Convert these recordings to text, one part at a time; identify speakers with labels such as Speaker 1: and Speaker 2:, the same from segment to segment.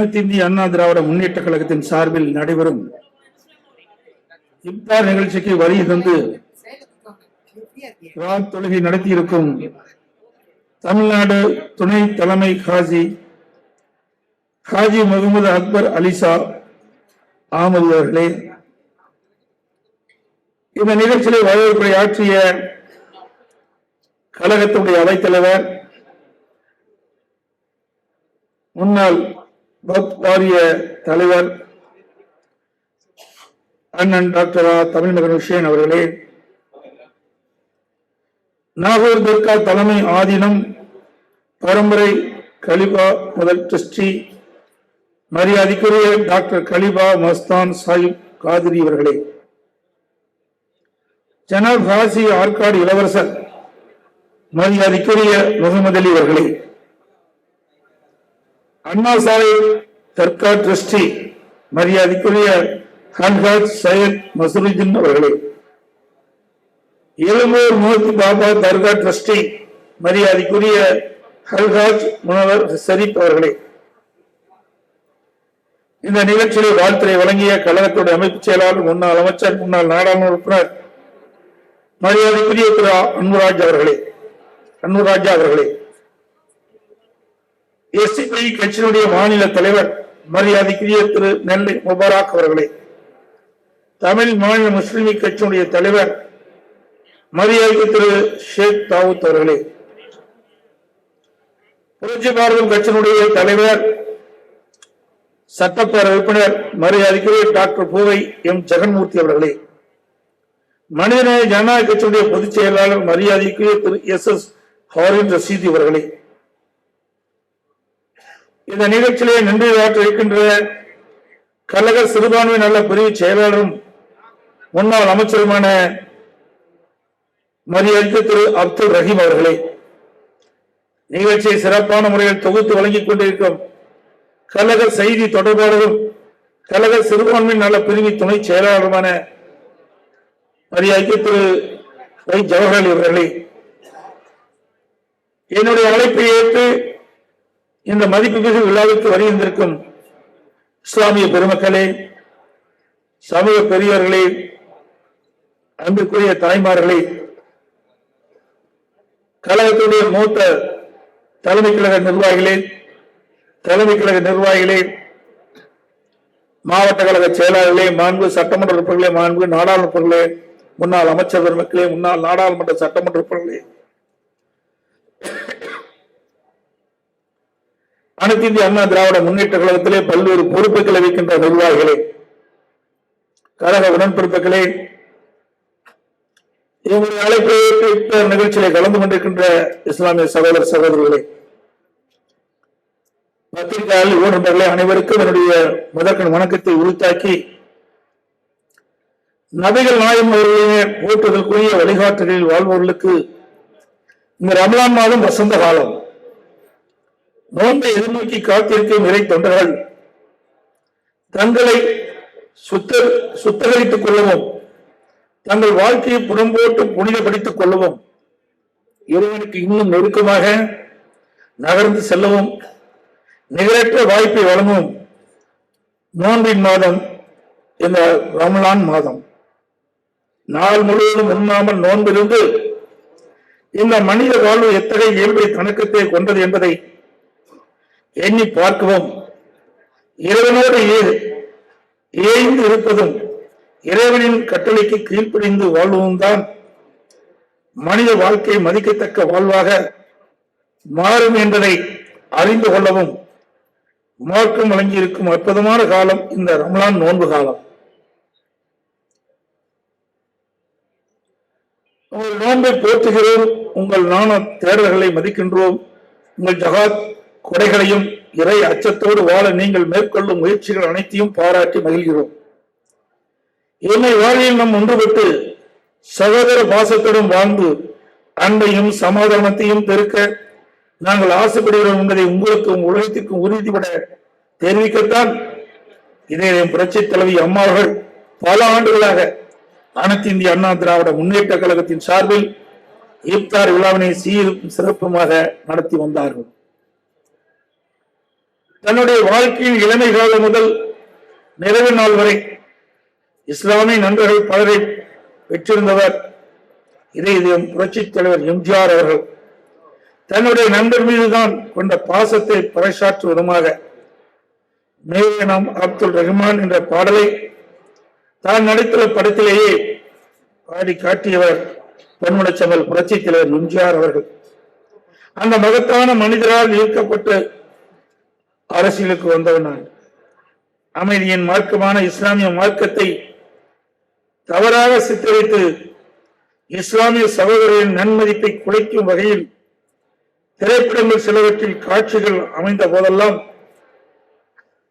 Speaker 1: அனைத்து இந்திய அண்ணா திராவிட முன்னேற்ற கழகத்தின் சார்பில் நடைபெறும் இப்தார் நிகழ்ச்சிக்கு வரி தந்து தொழுகை நடத்தியிருக்கும் தமிழ்நாடு துணை தலைமை காஜி காஜி முகமது அக்பர் அலிசா ஆமது அவர்களே இந்த நிகழ்ச்சியில் வரவேற்புரை ஆற்றிய கழகத்துடைய அவைத்தலைவர் முன்னாள் வக்ஃப் வாரிய தலைவர் அண்ணன் டாக்டர் ஆ. தமிழ்மகன் விஷயன் அவர்களே நாகூர் தர்கா தலைமை ஆதீனம் பரம்பரை கலிபா முதல் ட்ரஸ்டி மரியாதைக்குரிய டாக்டர் கலிபா மஸ்தான் சாஹிப் காதிரி அவர்களே ஜனாப் ஹாசி ஆற்காடு இளவரசர் மரியாதைக்குரிய முகமது அலி அவர்களே அண்ணா சாலை தர்கா ட்ரஸ்டி மரியாதைக்குரிய ஹன்ஹாஜ் சையத் மசூருதீன் அவர்களே. எழும்பூர் மூர்த்தி பாபா தர்கா ட்ரஸ்டி மரியாதைக்குரிய ஹல்ஹாஜ் முனவர் ஷரீப் அவர்களே. இந்த நிகழ்ச்சியில் வாழ்த்துறை வழங்கிய கழகத்துடைய அமைப்புச் செயலாளர் முன்னாள் அமைச்சர் முன்னாள் நாடாளுமன்ற உறுப்பினர் மரியாதைக்குரிய திரு அன்புராஜ் அவர்களே. அன்புராஜா அவர்களே. எஸ்டிபி கட்சியினுடைய மாநில தலைவர் மரியாதைக்குரிய திரு நெல்லை முபாராக் அவர்களே தமிழ் மாநில முஸ்லிம் கட்சியினுடைய தலைவர் மரியாதைக்கு திரு ஷேக் தாவூத் அவர்களே புரட்சி பாரதம் கட்சியினுடைய தலைவர் சட்டப்பேரவை உறுப்பினர் மரியாதைக்குரிய டாக்டர் பூவை எம் ஜெகன்மூர்த்தி அவர்களே மனிதநேய ஜனநாயக கட்சியுடைய பொதுச் செயலாளர் மரியாதைக்குரிய திரு எஸ் எஸ் ஹாரின் ரசீதி அவர்களே இந்த நிகழ்ச்சியிலே நன்றி ஆற்ற இருக்கின்ற கழக சிறுபான்மை நல்ல பிரிவு செயலாளரும் முன்னாள் அமைச்சருமான மரியாதை திரு அப்துல் ரஹீம் அவர்களே நிகழ்ச்சியை சிறப்பான முறையில் தொகுத்து வழங்கிக் கொண்டிருக்கும் கழக செய்தி தொடர்பாளரும் கழக சிறுபான்மை நல பிரிவு துணை செயலாளருமான மரியாதை திரு வை ஜவஹர்லால் அவர்களே என்னுடைய அழைப்பை ஏற்று இந்த மதிப்புமிகு விழாவிற்கு வருகின்றிருக்கும் இஸ்லாமிய பெருமக்களே சமூக பெரியவர்களே அன்புக்குரிய தாய்மார்களே கழகத்துடைய மூத்த தலைமை கழக நிர்வாகிகளே தலைமை கழக நிர்வாகிகளே மாவட்ட கழக செயலாளர்களே மாண்பு சட்டமன்ற உறுப்பினர்களே மாண்பு நாடாளுமன்ற முன்னாள் அமைச்சர் பெருமக்களே முன்னாள் நாடாளுமன்ற சட்டமன்ற உறுப்பினர்களே அனைத்து இந்திய அண்ணா திராவிட முன்னேற்ற கழகத்திலே பல்வேறு பொறுப்புகளை வைக்கின்ற நிர்வாகிகளே கழக உடன்பிறப்புகளே எங்களுடைய அழைப்பு நிகழ்ச்சியிலே கலந்து கொண்டிருக்கின்ற இஸ்லாமிய சகோதர சகோதரர்களே பத்திரிகையாளர் ஊடகங்களே அனைவருக்கும் என்னுடைய முதற்கண் வணக்கத்தை உறுத்தாக்கி நபிகள் நாயம் அவர்களே போற்றுதற்குரிய வழிகாட்டுகளில் வாழ்பவர்களுக்கு இந்த ரமலான் மாதம் வசந்த காலம். நோன்பை எதிர்நோக்கி காத்திருக்கும் இறை தொண்டர்கள் தங்களை சுத்த சுத்தகரித்துக் கொள்ளவும் தங்கள் வாழ்க்கையை புறம்போட்டு புனிதப்படுத்திக் கொள்ளவும் இறைவனுக்கு இன்னும் நெருக்கமாக நகர்ந்து செல்லவும் நிகரற்ற வாய்ப்பை வழங்கும் நோன்பின் மாதம் இந்த ரமலான் மாதம். நாள் முழுவதும் உண்ணாமல் நோன்பிருந்து இந்த மனித வாழ்வு எத்தகைய இயல்பை தனக்கத்தே கொண்டது என்பதை எண்ணி பார்க்கவும் இறைவனோடு ஏ- ஏய்ந்து இருப்பதும் இறைவனின் கட்டளைக்கு கீழ்ப்படிந்து வாழ்வதும் தான் மனித வாழ்க்கை மதிக்கத்தக்க வாழ்வாக மாறும் என்பதை அறிந்து கொள்ளவும் மார்க்கம் வழங்கியிருக்கும் அற்புதமான காலம் இந்த ரமலான் நோன்பு காலம். உங்கள் நோன்பை போற்றுகிறோம் உங்கள் நாண தேடல்களை மதிக்கின்றோம் உங்கள் ஜகாத் கொடைகளையும் இறை அச்சத்தோடு வாழ நீங்கள் மேற்கொள்ளும் முயற்சிகள் அனைத்தையும் பாராட்டி மகிழ்கிறோம். என்னை வாழ்வில் நம் ஒன்றுபட்டு சகோதர பாசத்துடன் வாழ்ந்து அன்பையும் சமாதானத்தையும் பெருக்க நாங்கள் ஆசைப்படுகிறோம் என்பதை உங்களுக்கும் உலகத்திற்கும் உறுதிபட தெரிவிக்கத்தான் இதை என் புரட்சி தலைவி அம்மாவர்கள் பல ஆண்டுகளாக அனைத்து இந்திய அண்ணா திராவிட முன்னேற்ற கழகத்தின் சார்பில் இப்தார் விழாவினை சீரும் சிறப்புமாக நடத்தி வந்தார்கள். தன்னுடைய வாழ்க்கையின் இளமை காலம் முதல் நிறைவு நாள் வரை இஸ்லாமிய நண்பர்கள் பலரை பெற்றிருந்தவர் இதே இதயம் புரட்சித் தலைவர் எம்ஜிஆர் அவர்கள். தன்னுடைய நண்பர் மீதுதான் கொண்ட பாசத்தை பறைசாற்றும் விதமாக மேலே நாம் அப்துல் ரஹ்மான் என்ற பாடலை தான் நடித்துள்ள படத்திலேயே பாடி காட்டியவர் பொன்முடச்சமல் புரட்சித் தலைவர் எம்ஜிஆர் அவர்கள். அந்த மகத்தான மனிதரால் ஈர்க்கப்பட்டு அரசியலுக்கு வந்தவன் நான். அமைதியின் மார்க்கமான இஸ்லாமிய மார்க்கத்தை தவறாக சித்தரித்து இஸ்லாமிய சகோதரரின் நன்மதிப்பை குலைக்கும் வகையில் திரைப்படங்கள் சிலவற்றில் காட்சிகள் அமைந்த போதெல்லாம்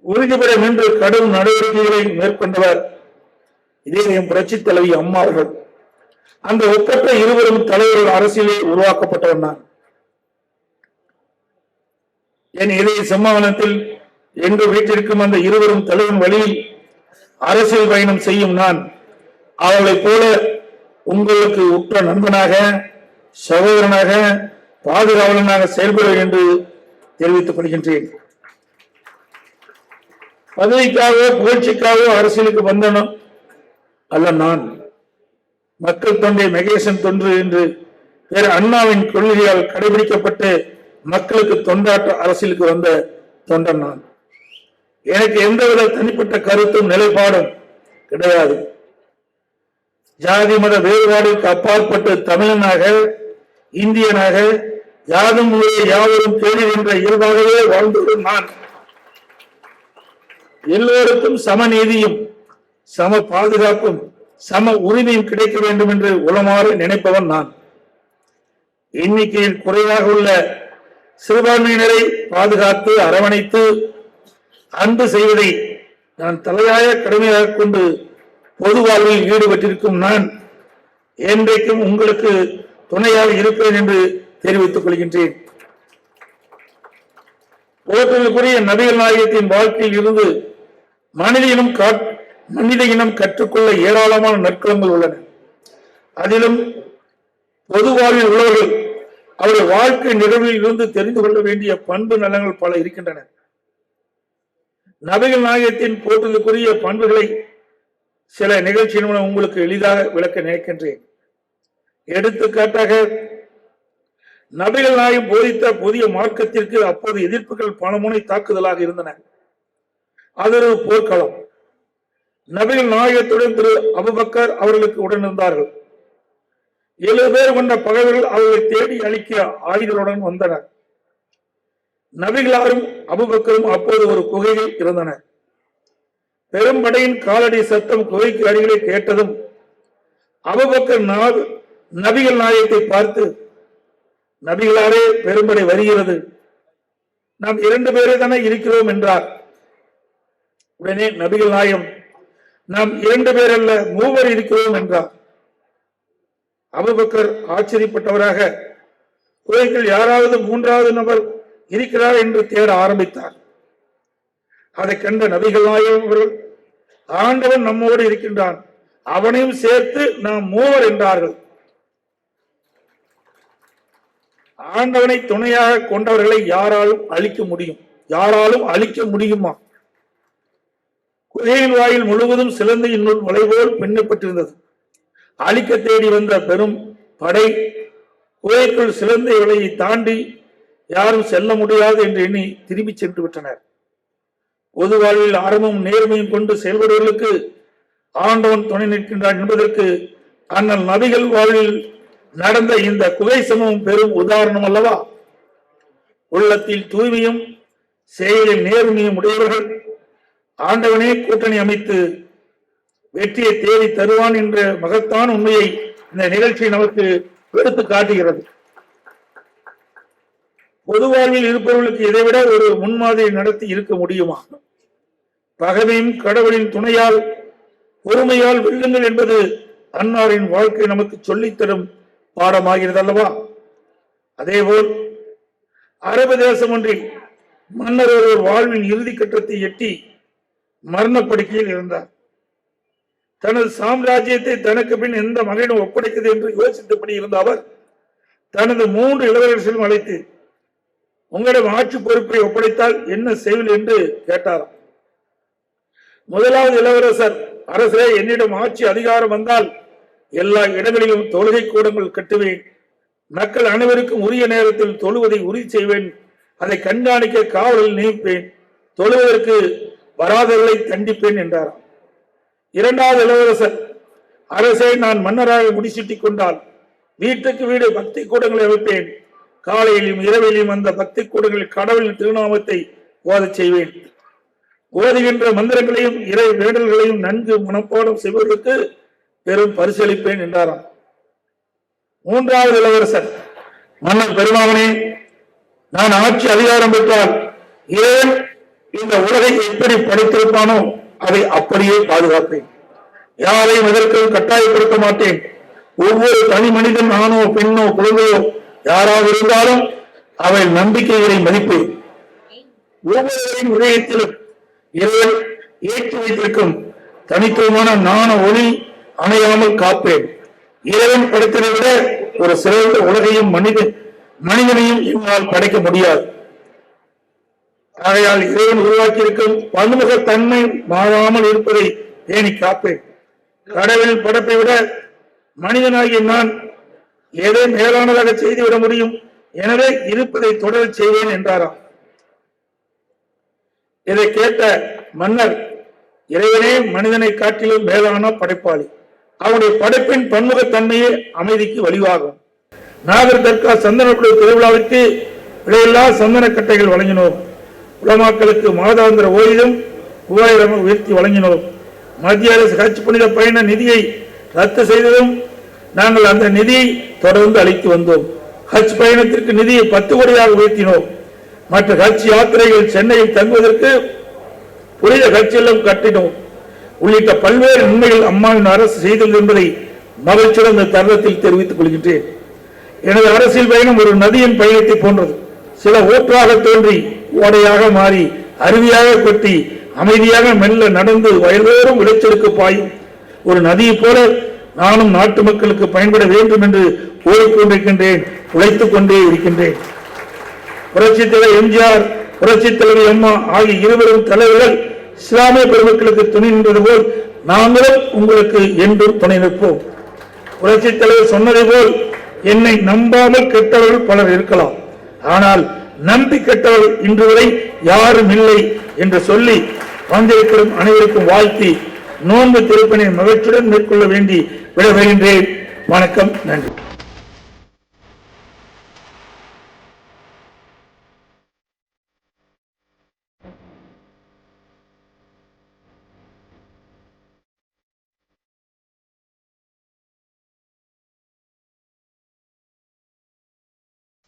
Speaker 1: உறுதிபட நின்று கடும் நடவடிக்கைகளை மேற்கொண்டவர் இதயம் புரட்சி தலைவி அம்மா அவர்கள் அந்த ஒப்பற்ற இருவரும் தலைவர்கள் அரசியலில் உருவாக்கப்பட்டவர் நான். என் இதய சம்மாவனத்தில் எங்கு வீட்டிற்கும் அந்த இருவரும் தலைவன் வழியில் அரசியல் பயணம் செய்யும் நான். அவர்களைப் போல உங்களுக்கு உற்ற நண்பனாக சகோதரனாக பாதுகாவலனாக செயல்படுவேன் என்று தெரிவித்துக் கொள்கின்றேன். பதவிக்காகவோ புகழ்ச்சிக்காகவோ அரசியலுக்கு வந்தனும் அல்ல நான். மக்கள் தொண்டை மகேசன் தொன்று என்று வேறு அண்ணாவின் கொள்கையால் கடைபிடிக்கப்பட்டு மக்களுக்கு தொண்டாற்ற அரசியலுக்கு வந்த தொண்டன் நான். எனக்கு எந்தவித தனிப்பட்ட கருத்தும் நிலைப்பாடும் கிடையாது. ஜாதி மத வேறுபாடுக்கு அப்பாற்பட்டு தமிழனாக இந்தியனாக யாரும் ஊரே யாவரும் தேடி என்ற இயல்பாகவே வாழ்ந்துவிடும் நான். எல்லோருக்கும் சமநீதியும் சம பாதுகாப்பும் சம உரிமையும் கிடைக்க வேண்டும் என்று உளமாறு நினைப்பவன் நான். எண்ணிக்கையில் குறைவாக உள்ள சிறுபான்மையினரை பாதுகாத்து அரவணைத்து அன்பு செய்வதை நான் தலையாய கடமையாக கொண்டு பொது வாழ்வில் ஈடுபட்டிருக்கும் நான் என்றைக்கும் உங்களுக்கு துணையாக இருப்பேன் என்று தெரிவித்துக் கொள்கின்றேன். உலகத்திற்குரிய நபிகள் நாயகத்தின் வாழ்க்கையில் இருந்து மனித இனம் மனித இனம் கற்றுக்கொள்ள ஏராளமான நற்களங்கள் உள்ளன. அதிலும் பொது வாழ்வில் உள்ளவர்கள் அவருடைய வாழ்க்கை நிகழ்வில் இருந்து தெரிந்து கொள்ள வேண்டிய பண்பு நலங்கள் பல இருக்கின்றன. நபிகள் நாயகத்தின் போற்றுதலுக்குரிய பண்புகளை சில நிகழ்ச்சியின் மூலம் உங்களுக்கு எளிதாக விளக்க நினைக்கின்றேன். எடுத்துக்காட்டாக நபிகள் நாயகம் போதித்த புதிய மார்க்கத்திற்கு அப்போது எதிர்ப்புகள் பலமுனை தாக்குதலாக இருந்தன. அது ஒரு போர்க்களம். நபிகள் நாயகத்துடன் திரு அபுபக்கர் அவர்களுக்கு உடன் இருந்தார்கள் ஏழு பேர் கொண்ட பகைவர்கள் அவர்களை தேடி அழிக்க ஆயுதலுடன் வந்தனர். நபிகளாரும் அபுபக்கரும் அப்போது ஒரு குகையில் இருந்தனர். பெரும்படையின் காலடி சத்தம் குகைக்கு அருகிலே கேட்டதும் அபுபக்கர் நபிகள் நாயகத்தை பார்த்து நபிகளாரே பெரும்படை வருகிறது. நாம் இரண்டு பேரே தானே இருக்கிறோம் என்றார். உடனே நபிகள் நாயம் நாம் இரண்டு பேர் அல்ல மூவர் இருக்கிறோம் என்றார். அபுபக்கர் ஆச்சரியப்பட்டவராக குகைக்குள் யாராவது மூன்றாவது நபர் இருக்கிறார் என்று தேட ஆரம்பித்தார். அதை கண்ட நபிகள் நாயகம் அவர்கள் ஆண்டவன் நம்மோடு இருக்கின்றான் அவனையும் சேர்த்து நாம் மூவர் என்றார்கள். ஆண்டவனை துணையாக கொண்டவர்களை யாராலும் அழிக்க முடியும். யாராலும் அழிக்க முடியுமா? குதிரையின் வாயில் முழுவதும் சிலந்தையின் நூல் வளைவோல் பின்னப்பட்டிருந்தது. அழிக்க தேடி வந்த பெரும் படை குகைக்குள் சிறந்த வலையை தாண்டி யாரும் செல்ல முடியாது என்று எண்ணி திரும்பி சென்று விட்டனர். பொது வாழ்வில் ஆர்வமும் நேர்மையும் கொண்டு செயல்படுவர்களுக்கு ஆண்டவன் துணை நிற்கின்றான் என்பதற்கு அண்ணல் நபிகள் வாழ்வில் நடந்த இந்த குகை சமம் பெரும் உதாரணம் அல்லவா? உள்ளத்தில் தூய்மையும் செயலில் நேர்மையும் உடையவர்கள் ஆண்டவனே கூட்டணி அமைத்து வெற்றியை தேடி தருவான் என்ற மகத்தான உண்மையை இந்த நிகழ்ச்சி நமக்கு எடுத்து காட்டுகிறது. பொது வாழ்வில் இருப்பவர்களுக்கு இதைவிட ஒரு முன்மாதிரி நடத்தி இருக்க முடியுமா? பகவையும் கடவுளின் துணையால் பொறுமையால் வெல்லுங்கள் என்பது அன்னாரின் வாழ்க்கை நமக்கு சொல்லித்தரும் பாடமாகிறது அல்லவா? அதேபோல் அரபு தேசம் ஒன்றில் மன்னர் ஒருவர் வாழ்வின் இறுதி கட்டத்தை எட்டி மரணப்படுக்கையில் இருந்தார். தனது சாம்ராஜ்யத்தை தனக்கு பின் எந்த மகனும் ஒப்படைக்கிறது என்று யோசித்தபடி இருந்த அவர் தனது மூன்று இளவரசர்களும் அழைத்து உங்களிடம் ஆட்சி பொறுப்பை ஒப்படைத்தால் என்ன செய்வீர்கள் என்று கேட்டாராம். முதலாவது இளவரசர் அரசே என்னிடம் ஆட்சி அதிகாரம் வந்தால் எல்லா இடங்களிலும் தொழுகை கூடங்கள் கட்டுவேன். மக்கள் அனைவருக்கும் உரிய நேரத்தில் தொழுவதை உறுதி செய்வேன். அதை கண்காணிக்க காவலில் நியமிப்பேன். தொழுவதற்கு வராதவர்களை தண்டிப்பேன் என்றாராம். இரண்டாவது இளவரசர். அரசை நான் மன்னராக முடிசூட்டிக் கொண்டால் வீட்டுக்கு வீடு பக்தி கூடங்களை அமைப்பேன். காலையிலும் இரவிலும் அந்த பக்தி கூடங்களில் கடவுளின் திருநாமத்தை ஓதச் செய்வேன். ஓதுகின்ற மந்திரங்களையும் இறை வேடல்களையும் நன்கு மனப்பாடம் செய்வதற்கு பெரும் பரிசளிப்பேன் என்றாராம். மூன்றாவது இளவரசர். மன்னர் பெருமாவனே நான் ஆட்சி அதிகாரம் பெற்றால் ஏன் இந்த உலகை எப்படி படைத்திருப்பானோ அதை அப்படியே பாதுகாப்பேன். யாரையும் எதற்கும் கட்டாயப்படுத்த மாட்டேன். ஒவ்வொரு தனி மனிதன் ஆணோ பெண்ணோ குழந்தையோ யாராக இருந்தாலும் அவை நம்பிக்கைகளை மதிப்பேன். ஒவ்வொருவரின் இதயத்திலும் இறைவன் ஏற்றி வைத்திருக்கும் தனித்துவமான நாண ஒளி அணையாமல் காப்பேன். இறைவன் படைத்ததை விட ஒரு சிறந்த உலகையும் மனித மனிதனையும் என்னால் படைக்க முடியாது. ஆகையால் இறைவன் உருவாக்கியிருக்கும் பன்முக தன்மை மாறாமல் இருப்பதை ஏனி காப்பேன். கடவுளின் படைப்பை விட மனிதனாகிய நான் எதை மேலானதாக செய்துவிட முடியும் எனவே இருப்பதை தொடர் செய்வேன் என்றாராம். இதை கேட்ட மன்னர் இறைவனே மனிதனை காட்டிலும் மேலான படைப்பாளி. அவனுடைய படைப்பின் பன்முகத்தன்மையே அமைதிக்கு வழிவாகும் நாகர் தர்கா சந்தனக்குழு திருவிழாவிற்கு விலையில்லா சந்தன கட்டைகள் வழங்கினோம். உலமாக்களுக்கு மாதாந்திர ஓய்வும் மூவாயிரம் உயர்த்தி வழங்கினோம். மத்திய அரசு ஹஜ் புனித பயண நிதியை ரத்து செய்ததும் நாங்கள் அந்த நிதியை தொடர்ந்து அளித்து வந்தோம். ஹஜ் பயணத்திற்கு நிதியை பத்து கோடியாக உயர்த்தினோம். மற்ற ஹஜ் யாத்திரைகள் சென்னையில் தங்குவதற்கு புனித ஹஜ் இல்லம் கட்டினோம். உள்ளிட்ட பல்வேறு நன்மைகள் அம்மாவின் அரசு செய்தது என்பதை மகிழ்ச்சியுடன் இந்த தருணத்தில் தெரிவித்துக் கொள்கின்றேன். எனது அரசியல் பயணம் ஒரு நதியின் பயணத்தை போன்றது. சில ஊற்றாக தோன்றி ஓடையாக மாறி அருவியாக கொட்டி அமைதியாக மெல்ல நடந்து வயதோறும் விளைச்சலுக்கு பாயும். ஒரு நதியைப் போல நானும் நாட்டு மக்களுக்கு பயன்பட வேண்டும் என்று ஓடிக்கொண்டிருக்கின்றேன் உழைத்துக் கொண்டே இருக்கின்றேன். புரட்சி தலைவர் எம்ஜிஆர் புரட்சித் தலைவர் அம்மா ஆகிய இருவரும் தலைவர்கள் இஸ்லாமிய பெருமக்களுக்கு துணை நின்றது போல் நாங்களும் உங்களுக்கு என்றும் துணை நிற்போம். புரட்சித் தலைவர் சொன்னதை போல் என்னை நம்பாமல் கெட்டவர்கள் பலர் இருக்கலாம். ஆனால் நம்பி கெட்டவர் இன்று வரை யாரும் இல்லை என்று சொல்லி வந்திருக்கும் அனைவருக்கும் வாழ்த்தி நோன்பு திருப்பனை மகிழ்ச்சியுடன் மேற்கொள்ள வேண்டி விட வருகின்றேன் வணக்கம் நன்றி.